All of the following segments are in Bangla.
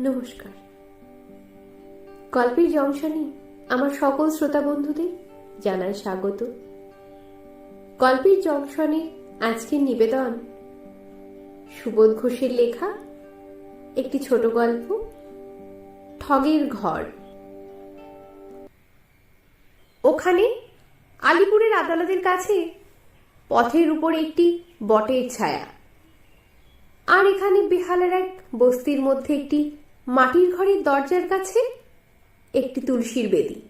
নমস্কার। গল্পের জংশনে আমার সকল শ্রোতা বন্ধুদের জানাই স্বাগত। গল্পের জংশনে আজকের নিবেদন সুবোধ ঘোষের লেখা, একটি ছোট গল্প, ঠগের ঘর। ওখানে আলিপুরের আদালতের কাছে পথের উপর একটি বটের ছায়া। আর এখানে বেহালের এক বস্তির মধ্যে একটি মাটির ঘরের দরজার কাছে একটি তুলসীর বেদি।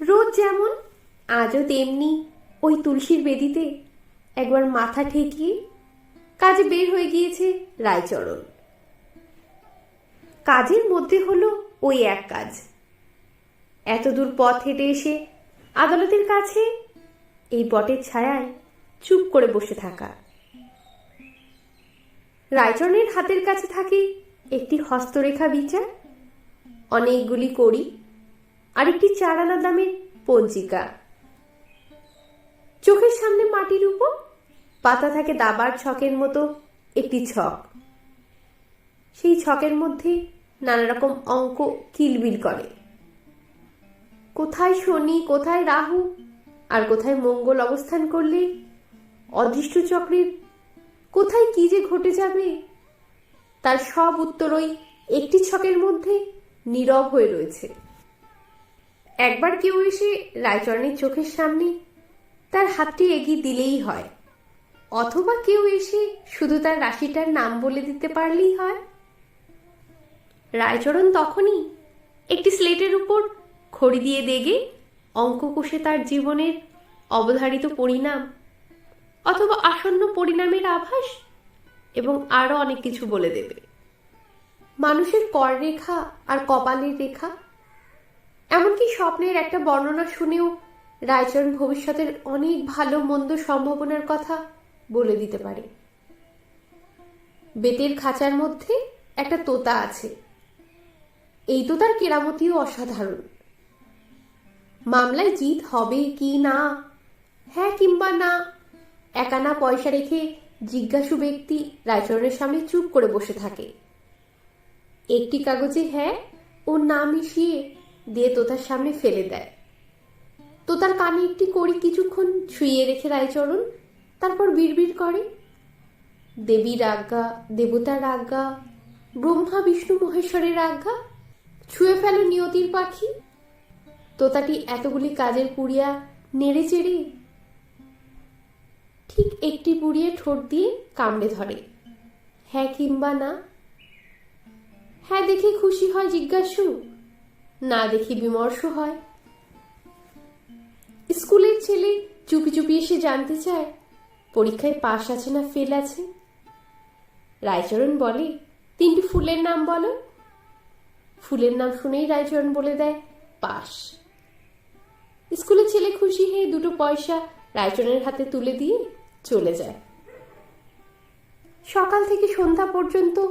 রোজ যেমন, আজও তেমনি ওই তুলসীর বেদিতে একবার মাথা ঠেকিয়ে কাজে বের হয়ে গিয়েছে রায়চরণ। কাজের মধ্যে হলো ওই এক কাজ। এতদূর পথ হেঁটে এসে আদালতের কাছে এই বটের ছায়ায় চুপ করে বসে থাকা। রায়চরণের হাতের কাছে থাকে একটি হস্তরেখা বিচার, অনেকগুলি করি আর একটি চার আনা দামের পঞ্জিকা। চোখের সামনে মাটির উপর, পাতা থাকে দাবার ছকের মতো একটি ছক। সেই ছকের মধ্যে নানা রকম অঙ্ক কিলবিল করে। কোথায় শনি, কোথায় রাহু, আর কোথায় মঙ্গল অবস্থান করলে অদৃষ্ট চক্রের কোথায় কি যে ঘটে যাবে তার সব উত্তরই একটি ছকের মধ্যে নীরব হয়ে রয়েছে। একবার কেউ এসে রায়চরণের চোখের সামনে তার হাতটি এগিয়ে দিলেই হয়, অথবা কেউ এসে শুধু তার রাশিটার নাম বলে দিতে পারলেই হয়। রায়চরণ তখনই একটি স্লেটের উপর খড়ি দিয়ে দেগে অঙ্ক কষে তার জীবনের অবধারিত পরিণাম অথবা আসন্ন পরিণামের আভাস এবং আরও অনেক কিছু বলে দেবে। মানুষের কর রেখা আর কপালের রেখা, এমনকি স্বপ্নের একটা বর্ণনা শুনেও রায়চরণ ভবিষ্যতের অনেক ভালো মন্দ সম্ভাবনার কথা বলে দিতে পারে। বেতের খাঁচার মধ্যে একটা তোতা আছে। এই তোতার কেরামতিও অসাধারণ। মামলায় জিত হবে কি না? হ্যাঁ কিংবা না, একানা পয়সা রেখে জিজ্ঞাসু ব্যক্তি রায়চরণের সামনে চুপ করে বসে থাকে। একটি কাগজে হ্যাঁ ও না মিশিয়ে দিয়ে তোতার সামনে ফেলে দেয়। তোতার কানে একটি কড়ি কিছুক্ষণ ছুঁয়ে রেখে রায়চরণ তারপর বিড়বিড় করে দেবীর আজ্ঞা দেবতার আজ্ঞা ব্রহ্মা, বিষ্ণু, মহেশ্বরের আজ্ঞা ছুঁয়ে ফেলো নিয়তির পাখি। তোতাটি এতগুলি কাজের পুড়িয়া নেড়ে চেড়ে ঠিক একটি পুড়িয়ে ঠোঁট দিয়ে কামড়ে ধরে। হ্যাঁ কিংবা না? হ্যাঁ দেখে খুশি হয়, জিজ্ঞাসু। না দেখে বিমর্ষ হয়। স্কুলের ছেলে চুপি চুপি এসে জানতে চায়, পরীক্ষায় পাশ আছে না ফেল আছে? রায়চরণ বলে, তিনটি ফুলের নাম বলো। ফুলের নাম শুনেই রায়চরণ বলে দেয়, পাশ। স্কুলের ছেলে খুশি হয়ে দুটো পয়সা রায়চরণের হাতে তুলে দিয়ে চলে যায়। সকাল থেকে সন্ধ্যা পর্যন্ত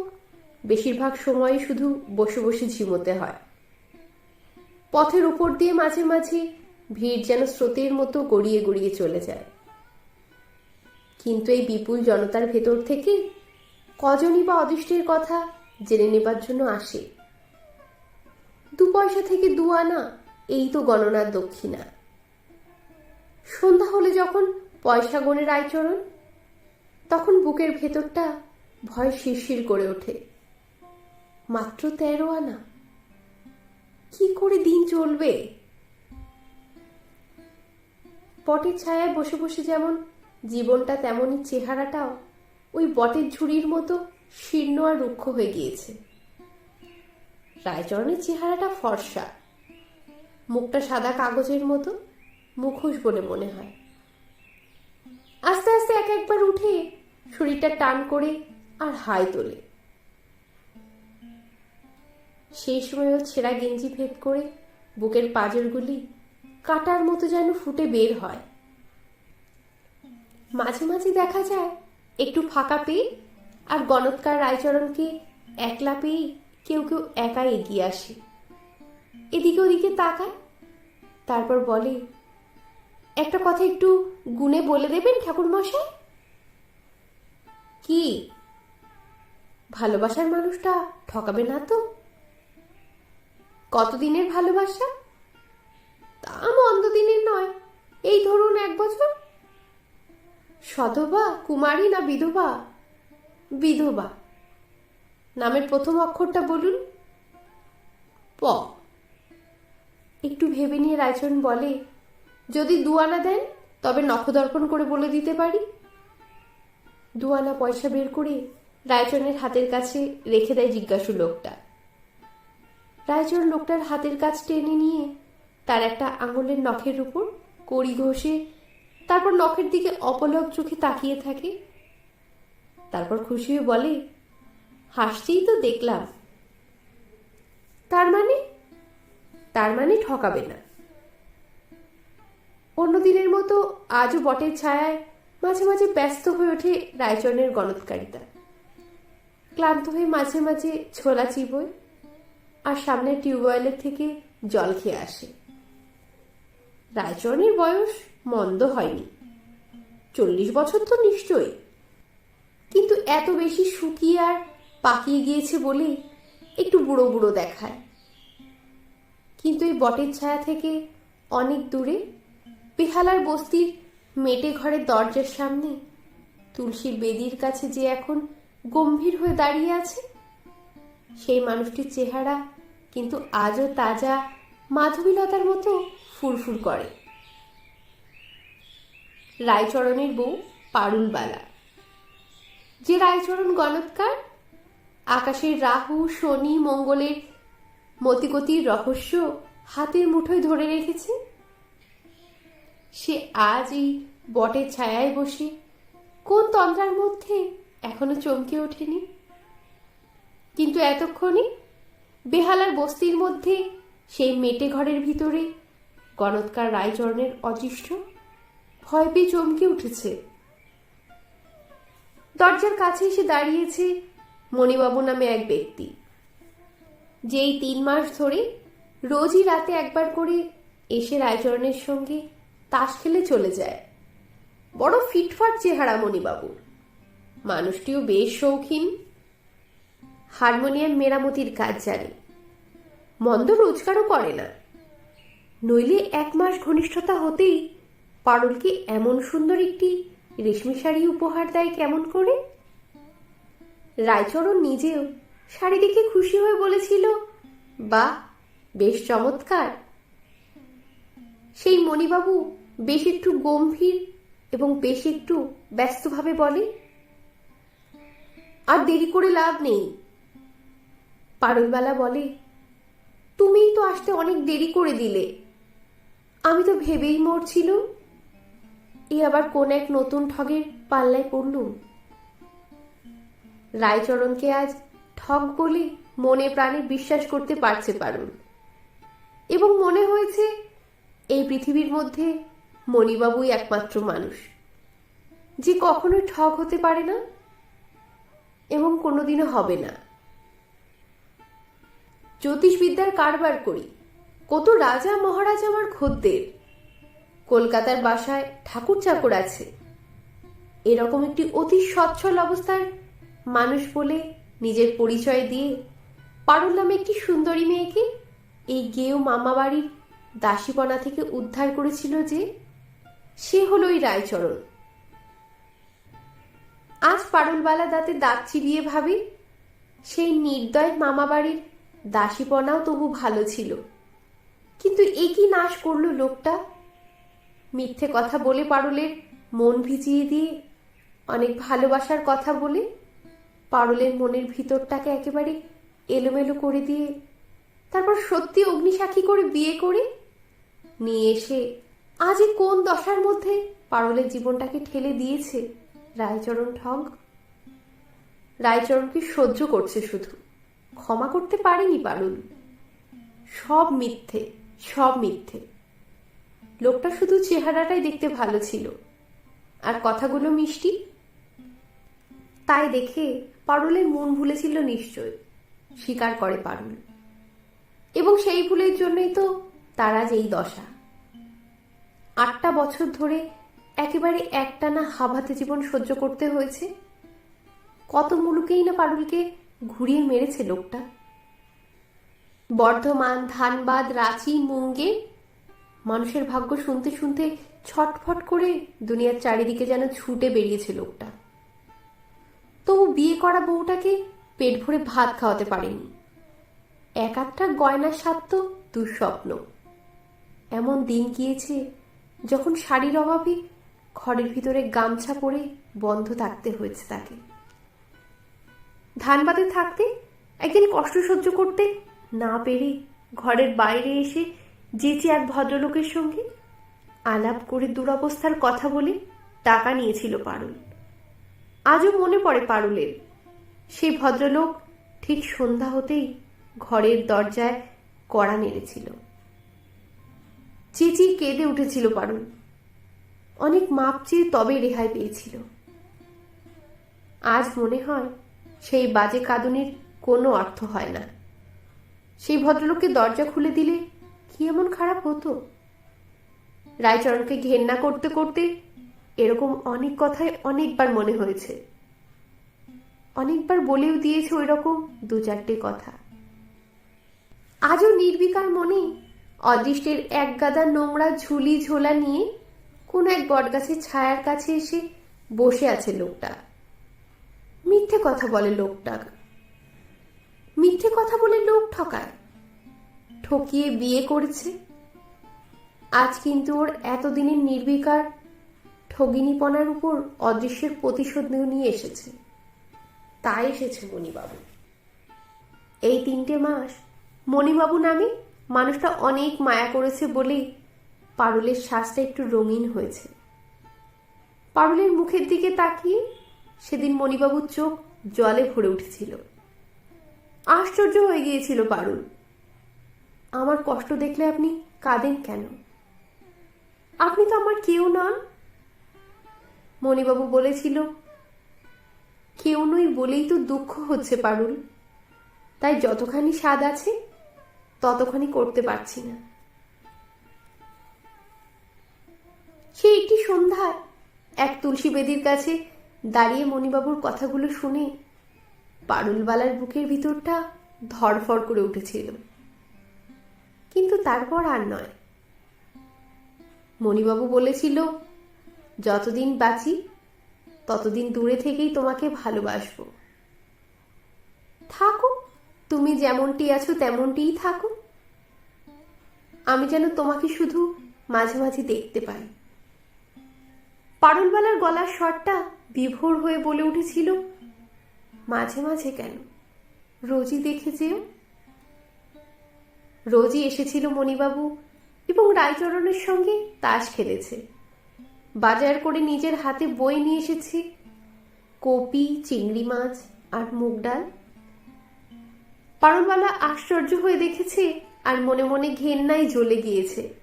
বেশিরভাগ সময় শুধু বসে বসে ঝিমোতে হয়। পথের উপর দিয়ে মাঝে মাঝে ভিড় যেন স্রোতের মতো গড়িয়ে গড়িয়ে চলে যায়। কিন্তু এই বিপুল জনতার ভেতর থেকে কজনই বা অদৃষ্টের কথা জেনে নেবার জন্য আসে। দু পয়সা থেকে দু আনা, এই তো গণনার দক্ষিণা। সন্ধ্যা হলে যখন পয়সা গণে রায়চরণ? তখন বুকের ভেতরটা ভয় শিরশির করে ওঠে। মাত্র তেরো আনা। কি করে দিন চলবে? পটের ছায়ায় বসে বসে যেমন জীবনটা তেমনই চেহারাটাও ওই বটের ঝুড়ির মতো শীর্ণ আর রুক্ষ হয়ে গিয়েছে। রায়চরণের চেহারাটা ফর্সা। মুখটা সাদা কাগজের মতো মুখোশ বলে মনে হয়। আস্তে আস্তে এক একবার উঠে শরীরটা টান করে আর হাই তোলে। সেই সময়ও ছেঁড়া গেঞ্জি ভেদ করে বুকের পাঁজরগুলি কাটার মতো যেন ফুটে বের হয়। মাঝে মাঝে দেখা যায় একটু ফাঁকা পেয়ে আর গণৎকার রায়চরণকে একলা পেয়েই কেউ কেউ একা এগিয়ে আসে। এদিকে ওদিকে তাকায়, তারপর বলে একটা কথা একটু গুনে বলে দেবেন ঠাকুর মশাই কি? ভালোবাসার মানুষটা ঠকাবে না তো? কতদিনের ভালোবাসা? তা মন্দ দিনের নয়, এই ধরুন এক বছর। সধবা, কুমারী না বিধবা? বিধবা। নামের প্রথম অক্ষরটা বলুন। প। একটু ভেবে নিয়ে রায়চরণ বলে যদি দুয়ানা দেন, তবে নখদর্পণ করে বলে দিতে পারি। দুয়ানা পয়সা বের করে রায়চরণের হাতের কাছে রেখে দেয় জিজ্ঞাসু লোকটা। রায়চরণ লোকটার হাতের কাছ টেনে নিয়ে তার একটা আঙুলের নখের উপর কড়ি ঘষে তারপর নখের দিকে অপলক চোখে তাকিয়ে থাকে। তারপর খুশি হয়ে বলে হাসছেই তো দেখলাম। তার মানে? তার মানে ঠকাবে না। অন্যদিনের মতো আজও বটের ছায়ায় মাঝে মাঝে ব্যস্ত হয়ে ওঠে রায়চরণের গণৎকারিতা। ক্লান্ত হয়ে মাঝে মাঝে ছোলা চিবোয় আর সামনের টিউবওয়েলের থেকে জল খেয়ে আসে। রায়চরণের বয়স মন্দ হয়নি। চল্লিশ বছর তো নিশ্চয়ই। কিন্তু এত বেশি শুকিয়ে আর পাকিয়ে গিয়েছে বলে একটু বুড়ো বুড়ো দেখায়। কিন্তু এই বটের ছায়া থেকে অনেক দূরে বেহালার বস্তির মেটে ঘরের দরজার সামনে তুলসীর বেদির কাছে যে এখন গম্ভীর হয়ে দাঁড়িয়ে আছে, সেই মানুষটির চেহারা কিন্তু আজও তাজা মাধবীলতার মতো ফুরফুর করে। রায়চরণের বউ পারুলবালা। যে রায়চরণ গণৎকার, আকাশের রাহু, শনি, মঙ্গলের মতিগতির রহস্য হাতের মুঠোয় ধরে রেখেছে সে আজ এই বটের ছায়ায় বসে, কোন তন্দ্রার মধ্যে এখনও চমকে ওঠেনি? কিন্তু এতক্ষণে বেহালার বস্তির মধ্যে সেই মেটে ঘরের ভিতরে গণৎকার রায়চরণের অদৃষ্ট ভয় পেয়ে চমকে উঠেছে। দরজার কাছে এসে দাঁড়িয়েছে মণিবাবু নামে এক ব্যক্তি। যেই তিন মাস ধরে রোজই রাতে একবার করে এসে রায়চরণের সঙ্গে তাস খেলে চলে যায়। বড় ফিটফাট চেহারা মণিবাবুর মানুষটিও বেশ শৌখিন। হারমোনিয়াম মেরামতির কাজ জানে। মন্দ রোজগারও করে না। নইলে এক মাস ঘনিষ্ঠতা হতেই পারুলকে এমন সুন্দর একটি রেশমি শাড়ি উপহার দেয় কেমন করে? রায়চরণ নিজেও শাড়ি দেখে খুশি হয়ে বলেছিল বা বেশ চমৎকার। সেই মণিবাবু বেশ একটু গম্ভীর এবং বেশ একটু ব্যস্তভাবে বলে, আর দেরি করে লাভ নেই। পারুলবালা বলে, তুমিই তো আসতে অনেক দেরি করে দিলে। আমি তো ভেবেই মরছিল এ আবার কোন এক নতুন ঠগের পাল্লায় পড়লুম। রায়চরণকে আজ ঠগ বলে মনে প্রাণে বিশ্বাস করতে পারছে পারুল। এবং মনে হয়েছে এই পৃথিবীর মধ্যে মণিবাবুই একমাত্র মানুষ। যে কখনো ঠগ হতে পারে না এবং কোনোদিনও হবে না। জ্যোতিষবিদ্যার কারবার করি। কত রাজা মহারাজ আমার খদ্দের। কলকাতার বাসায় ঠাকুর চাকর আছে। এরকম একটি অতি সচ্ছল অবস্থার মানুষ বলে নিজের পরিচয় দিয়ে পারুল নামে একটি সুন্দরী মেয়েকে এই গেও মামা বাড়ির দাসীপনা থেকে উদ্ধার করেছিল যে সে হলো ওই রায়চরণ। আজ পারুলবালা দাঁতে দাঁত চিরিয়ে ভাবে, সেই নির্দয় মামা বাড়ির দাসীপনাও তবু ভালো ছিল। কিন্তু এ কি নাশ করল লোকটা? মিথ্যে কথা বলে পারুলের মন ভিজিয়ে দিয়ে অনেক ভালোবাসার কথা বলে পারুলের মনের ভিতরটাকে একেবারে এলোমেলো করে দিয়ে, তারপর সত্যি অগ্নিসাক্ষী করে বিয়ে করে নিয়ে এসে আজ কোন দশার মধ্যে পারলের জীবনটাকে ঠেলে দিয়েছে রায়চরণ ঠগ? রায়চরণকে সহ্য করছে শুধু। ক্ষমা করতে পারেনি পারুল। সব মিথ্যে সব মিথ্যে। লোকটা শুধু চেহারাটাই দেখতে ভালো ছিল। আর কথাগুলো মিষ্টি? তাই দেখে পারুলের মন ভুলেছিল নিশ্চয়, স্বীকার করে পারুল। এবং সেই ভুলের জন্যই তো তারা এই দশা। আটটা বছর ধরে একেবারে একটানা হাভাতে জীবন সহ্য করতে হয়েছে। কত মুলুকেই না পারুলকে ঘুরিয়ে মেরেছে লোকটা। বর্ধমান, ধানবাদ, রাঁচি মুঙ্গের মানুষের ভাগ্য শুনতে শুনতে ছটফট করে দুনিয়ার চারিদিকে যেন ছুটে বেরিয়েছে লোকটা। তবু বিয়ে করা বউটাকে পেট ভরে ভাত খাওয়াতে পারেনি। এক আধটা গয়নার স্বাদ তো দুঃস্বপ্ন। এমন দিন গিয়েছে যখন শাড়ির অভাবে ঘরের ভিতরে গামছা পরে বন্ধ থাকতে হয়েছে তাকে। ধানবাদে থাকতে একদিন কষ্ট সহ্য করতে না পেরে ঘরের বাইরে এসে যেচে এক ভদ্রলোকের সঙ্গে আলাপ করে দুরবস্থার কথা বলে টাকা নিয়েছিল পারুল। আজও মনে পড়ে পারুলের। সেই ভদ্রলোক ঠিক সন্ধ্যা হতেই ঘরের দরজায় কড়া নেড়েছিল। চেঁচিয়ে কেঁদে উঠেছিল পারুল। অনেক মাপ চেয়ে তবে রেহাই পেয়েছিল। আজ মনে হয় সেই বাজে কাঁদুনির কোনো অর্থ হয় না। সেই ভদ্রলোককে দরজা খুলে দিলে কি এমন খারাপ হতো? রায়চরণকে ঘেন্না করতে করতে এরকম অনেক কথাই অনেকবার মনে হয়েছে। অনেকবার বলেও দিয়েছে ওই রকম দু চারটে কথা। আজও নির্বিকার মনে অদৃষ্টের এক গাদা নোংরা ঝুলি ঝোলা নিয়ে কোন এক বটগাছের ছায়ার কাছে এসে বসে আছে লোকটা। মিথ্যে কথা বলে লোকটা। মিথ্যে কথা বলে লোক ঠকায়। ঠকিয়ে বিয়ে করেছে। আজ কিন্তু ওর এতদিনের নির্বিকার ঠগিনীপনার উপর অদৃশ্যের প্রতিশোধ নিয়ে এসেছে। তাই এসেছে মণিবাবু। এই তিনটে মাস মণিবাবু নামে মানুষটা অনেক মায়া করেছে বলেই পারুলের শ্বাসটা একটু রঙিন হয়েছে। পারুলের মুখের দিকে তাকিয়ে সেদিন মণিবাবুর চোখ জলে ভরে উঠেছিল। আশ্চর্য হয়ে গিয়েছিল পারুল। আমার কষ্ট দেখলে আপনি কাঁদেন কেন? আপনি তো আমার কেউ নন। মণিবাবু বলেছিল, কেউ নই বলেই তো দুঃখ হচ্ছে পারুল। তাই যতখানি স্বাদ আছে ততখানি করতে পারছি না। সে একটি সন্ধ্যায় এক তুলসী বেদির কাছে দাঁড়িয়ে মণিবাবুর কথাগুলো শুনে পারুলবালার বুকের ভিতরটা ধরফর করে উঠেছিল। কিন্তু তারপর আর নয়। মণিবাবু বলেছিল, যতদিন বাঁচি, ততদিন দূরে থেকেই তোমাকে ভালোবাসবো। থাকো তুমি যেমনটি আছো তেমনটিই থাকো। আমি যেন তোমাকে শুধু মাঝে মাঝে দেখতে পাই। পারুলবালার গলার স্বরটা বিভোর হয়ে বলে উঠেছিল, মাঝে মাঝে কেন? রোজই দেখে রোজই এসেছিল মণিবাবু এবং রায়চরণের সঙ্গে তাস খেলেছে। বাজার করে নিজের হাতে বই নিয়ে এসেছে, কপি, চিংড়ি মাছ আর মুগ ডাল। পারুলবালা আশ্চর্য হয়ে দেখেছে আর মনে মনে ঘেন্নাই জ্বলে গিয়েছে।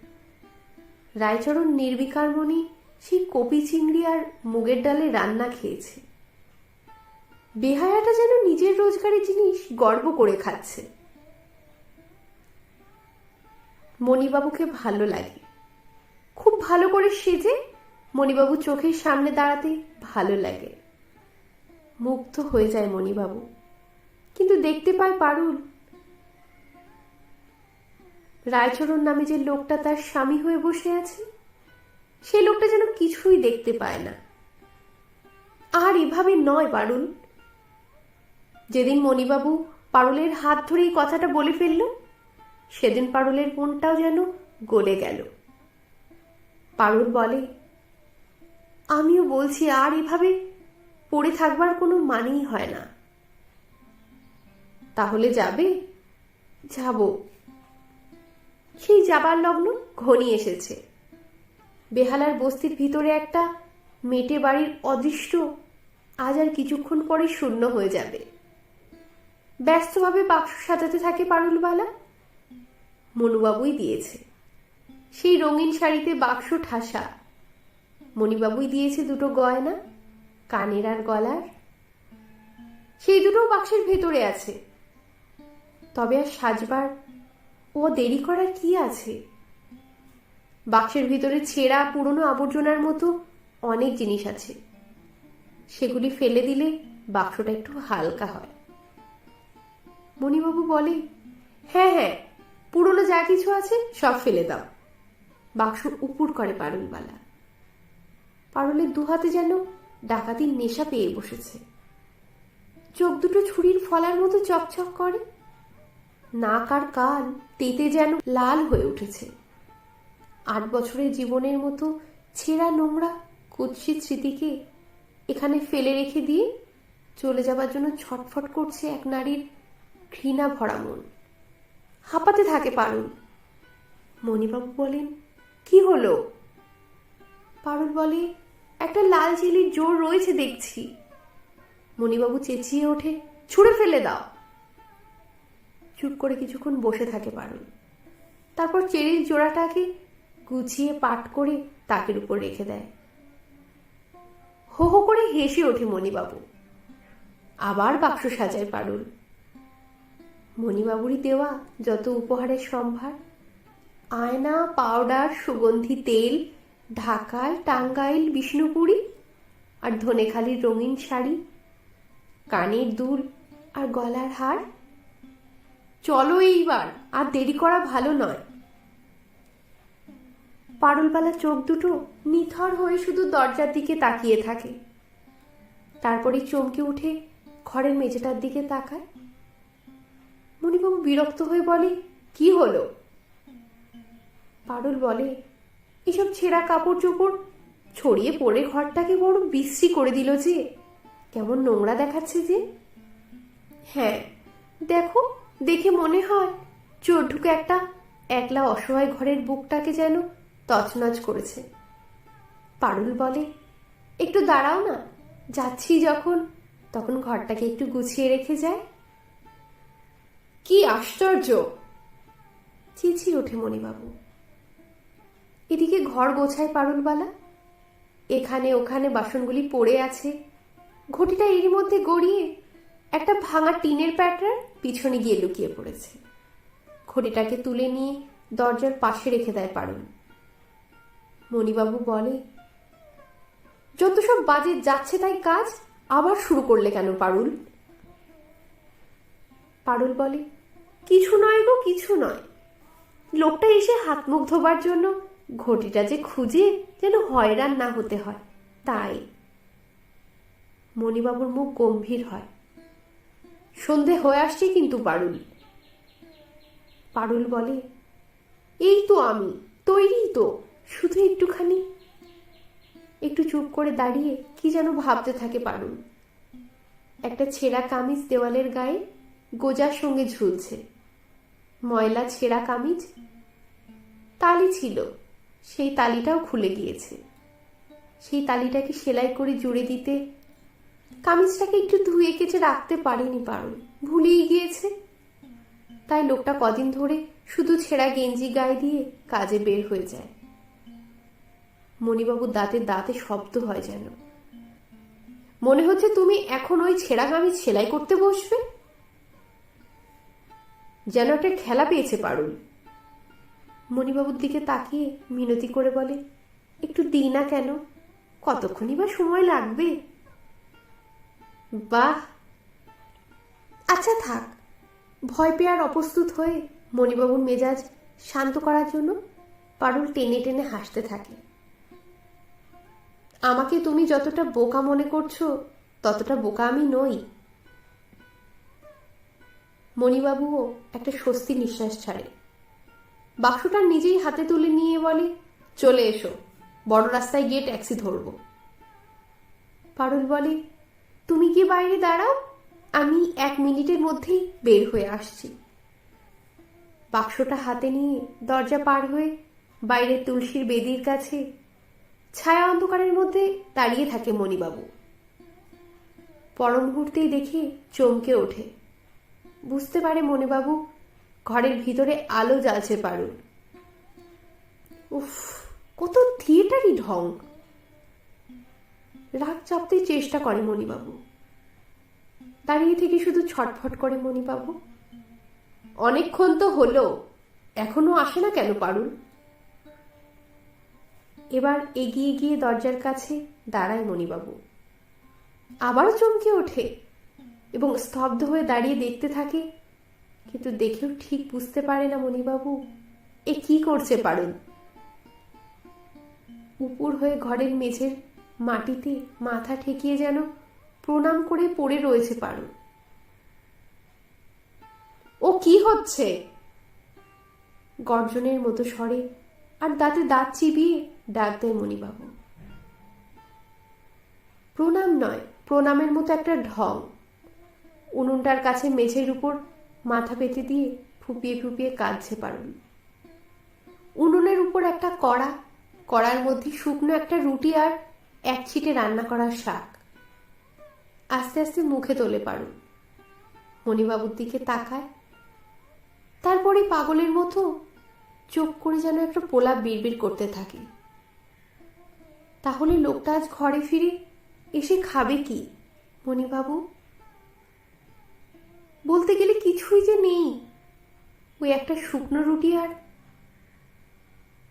রায়চরণ নির্বিকার মনে সেই কপি চিংড়ি আর মুগের ডালে রান্না খেয়েছে। বেহায়াটা যেন নিজের রোজগারের জিনিস গর্ব করে খাচ্ছে। মণিবাবুকে ভালো লাগে। খুব ভালো করে সেজে মণিবাবু চোখের সামনে দাঁড়াতে ভালো লাগে। মুগ্ধ হয়ে যায় মণিবাবু। দেখতে পায় পারুল। রায়চরণ নামে যে লোকটা তার স্বামী হয়ে বসে আছে, সে লোকটা যেন কিছুই দেখতে পায় না। আর এভাবে নয় পারুল। যেদিন মণিবাবু পারুলের হাত ধরে এই কথাটা বলে ফেলল, সেদিন পারুলের মনটাও যেন গলে গেল। পারুল বলে, আমিও বলছি, আর এভাবে পড়ে থাকবার কোনো মানেই হয় না। তাহলে যাবে? যাব। সেই যাবার লগ্ন ঘনিয়ে এসেছে। বেহালার বস্তির ভিতরে একটা মেটে বাড়ির অদৃষ্ট আজ আর কিছুক্ষণ পরে শূন্য হয়ে যাবে। ব্যস্তভাবে বাক্স সাজাতে থাকে পারুলবালা। মনুবাবুই দিয়েছে। সেই রঙিন শাড়িতে বাক্স ঠাসা। মণিবাবুই দিয়েছে দুটো গয়না, কানের আর গলার। সেই দুটো বাক্সের ভেতরে আছে। তবে আর সাজবার? ও দেরি করার কি আছে? বাক্সের ভিতরে ছেঁড়া পুরনো আবর্জনার মতো অনেক জিনিস আছে। সেগুলি ফেলে দিলে বাক্সটা একটু হালকা হয়। মণিবাবু বলে হ্যাঁ হ্যাঁ পুরনো যা কিছু আছে সব ফেলে দাও। বাক্স উপুর করে পারুলবালা। পারুলের দুহাতে যেন ডাকাতির নেশা পেয়ে বসেছে। চোখ দুটো ছুরির ফলার মতো চকচক করে। নাক আর কান তেতে যেন লাল হয়ে উঠেছে। আট বছরের জীবনের মতো ছেঁড়া নোংরা কুৎসিত স্মৃতিকে এখানে ফেলে রেখে দিয়ে চলে যাবার জন্য ছটফট করছে এক নারীর ঘৃণা ভরা মন। হাঁপাতে থাকে পারুল। মণিবাবু বলেন, কি হলো? পারুল বলে, একটা লাল চিলির জোর রয়েছে দেখছি। মণিবাবু চেঁচিয়ে ওঠে, ছুঁড়ে ফেলে দাও। চুপ করে কিছুক্ষণ বসে থাকে পারুল। তারপর চেরির জোড়াটাকে গুছিয়ে পাট করে তাকের উপর রেখে দেয়। হো হো করে হেসে ওঠে মণিবাবু। আবার বাক্স সাজায় পারুল। মণিবাবুরই দেওয়া যত উপহারের সম্ভার, আয়না, পাউডার, সুগন্ধি, তেল, ঢাকায় টাঙ্গাইল, বিষ্ণুপুরি আর ধনেখালির রঙিন শাড়ি, কানের দুল আর গলার হার চলো এইবার, আর দেরি করা ভালো নয়। পারুলবালা চোখ দুটো নিথর হয়ে শুধু দরজার দিকে তাকিয়ে থাকে। তারপরে চমকে উঠে ঘরের মেঝেটার দিকে তাকায়। মণিবাবু বিরক্ত হয়ে বলে, কি হলো? পারুল বলে, এসব ছেঁড়া কাপড় চোপড় ছড়িয়ে পড়ে ঘরটাকে বড় বিশ্রী করে দিল যে। কেমন নোংরা দেখাচ্ছে যে? হ্যাঁ দেখো দেখে মনে হয় চোর ঢুকে একটা একলা অসহায় ঘরের বুকটাকে যেন তছনছ করেছে। পারুল বলে, একটু দাঁড়াও না, যাচ্ছি যখন। তখন ঘরটাকে একটু গুছিয়ে রেখে যায়। কি আশ্চর্য! চিচিয়ে ওঠে মণিবাবু। এদিকে ঘর গোছায় পারুলবালা। এখানে ওখানে বাসনগুলি পড়ে আছে। ঘটিটা এর মধ্যে গড়িয়ে একটা ভাঙা টিনের প্যাটার পিছনে গিয়ে লুকিয়ে পড়েছে। ঘটিটাকে তুলে নিয়ে দরজার পাশে রেখে দেয় পারুল। মণিবাবু বলে, যত সব বাজে যাচ্ছে তাই কাজ আবার শুরু করলে কেন পারুল? পারুল বলে, কিছু নয় গো, কিছু নয়। লোকটা এসে হাত মুখ ধোবার জন্য ঘটিটা যে খুঁজে যেন হয়রান না হতে হয়, তাই। মণিবাবুর মুখ গম্ভীর হয়। সন্ধে হয়ে আসছে কিন্তু পারুল। পারুল বলে, এই তো আমি, তৈরি তো, শুধু একটুখানি। একটু চুপ করে দাঁড়িয়ে কি যেন ভাবতে থাকে পারুল। একটা ছেঁড়া কামিজ দেওয়ালের গায়ে গোজার সঙ্গে ঝুলছে। ময়লা ছেঁড়া কামিজ, তালি ছিল, সেই তালিটাও খুলে গিয়েছে। সেই তালিটাকে সেলাই করে জুড়ে দিতে কামিজটাকে একটু ধুয়ে কেচে রাখতে পারেনি পারুল। ভুলেই গিয়েছে। তাই লোকটা কদিন ধরে শুধু ছেঁড়া গেঞ্জি গায়ে দিয়ে কাজে বের হয়ে যায়। মণিবাবুর দাঁতে দাঁতে শব্দ হয় যেন। মনে হচ্ছে তুমি এখন ওই ছেঁড়া কামিজ সেলাই করতে বসবে। যেন একটা খেলা পেয়েছে পারুল। মণিবাবুর দিকে তাকিয়ে মিনতি করে বলে, একটু দিই না কেন? কতক্ষণই বা সময় লাগবে? বাহ। আচ্ছা থাক, ভয় পেয়ে আর অপ্রস্তুত হয়ে মণিবাবুর মেজাজ শান্ত করার জন্য পারুল টেনে টেনে হাসতে থাকে। আমাকে তুমি যতটা বোকা মনে করছ, ততটা বোকা আমি নই। মণিবাবুও একটা স্বস্তি নিঃশ্বাস ছাড়ে। বাক্সটা নিজেই হাতে তুলে নিয়ে বলে, চলে এসো, বড় রাস্তায় গিয়ে ট্যাক্সি ধরবো। পারুল বলে তুমি কি বাইরে দাঁড়াও? আমি এক মিনিটের মধ্যেই বের হয়ে আসছি। বাক্সটা হাতে নিয়ে দরজা পার হয়ে বাইরে তুলসীর বেদির কাছে ছায়া অন্ধকারের মধ্যে দাঁড়িয়ে থাকে মণিবাবু। পর মুহূর্তেই দেখে চমকে ওঠে। বুঝতে পারে মণিবাবু, ঘরের ভিতরে আলো জ্বালছে পারুল। উফ, কত থিয়েটারই ঢং। রাগ চাপতে চেষ্টা করে মণিবাবু। দাঁড়িয়ে থেকে শুধু ছটফট করে মণিবাবু। অনেকক্ষণ তো হলো, এখনও আসে না কেন পারুল? এবার এগিয়ে গিয়ে দরজার কাছে দাঁড়ায় মণিবাবু। আবারও চমকে ওঠে এবং স্তব্ধ হয়ে দাঁড়িয়ে দেখতে থাকে, কিন্তু দেখেও ঠিক বুঝতে পারে না মণিবাবু, এ কি করছে পারুল? উপর হয়ে ঘরের মেঝের মাটিতে মাথা ঠেকিয়ে যেন প্রণাম করে পড়ে রয়েছে পারুল। ও কি হচ্ছে? গর্জনের মতো স্বরে আর দাঁতে দাঁত চিবিয়ে ডাক দেয় মণিবাবু। প্রণাম নয়, প্রণামের মতো একটা ঢং। উনুনটার কাছে মেঝের উপর মাথা পেতে দিয়ে ফুপিয়ে ফুপিয়ে কাঁদছে পারুল। উনুনের উপর একটা কড়া, কড়ার মধ্যে শুকনো একটা রুটি আর এক ছিটে রান্না করার শাক। আস্তে আস্তে মুখে তোলে পারুল মণিবাবুর দিকে তাকায়। তারপরে পাগলের মতো চোখ করে যেন একটা পোলা বিড়বিড় করতে থাকে। তাহলে লোকটা আজ ঘরে ফিরে এসে খাবে কি, মণিবাবু? বলতে গেলে কিছুই যে নেই। ওই একটা শুকনো রুটি আর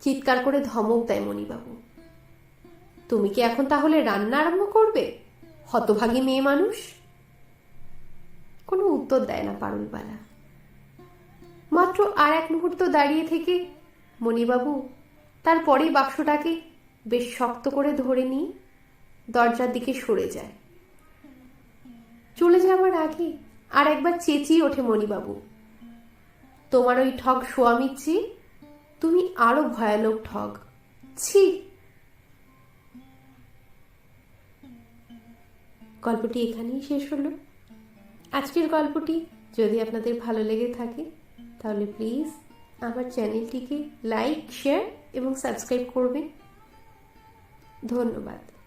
চিৎকার করে ধমক দেয় মণিবাবু। তুমি কি এখন তাহলে রান্না আরম্ভ করবে? হতভাগী মেয়ে মানুষ। কোনো উত্তর দেয় না পারুলবালা। মাত্র আর এক মুহূর্ত দাঁড়িয়ে থেকে মণিবাবু তারপরে বাক্সটাকে বেশ শক্ত করে ধরে নিয়ে দরজার দিকে সরে যায়। চলে যাওয়ার আগে আর একবার চেঁচিয়ে ওঠে মণিবাবু। তোমার ওই ঠগ স্বামীর চেয়ে তুমি আরও ভয়ানক ঠগ। ছি! গল্পটি এখানেই শেষ হলো। আজকের গল্পটি যদি আপনাদের ভালো লেগে থাকে, তাহলে প্লিজ আমার চ্যানেলটিকে লাইক শেয়ার এবং সাবস্ক্রাইব করবেন। ধন্যবাদ।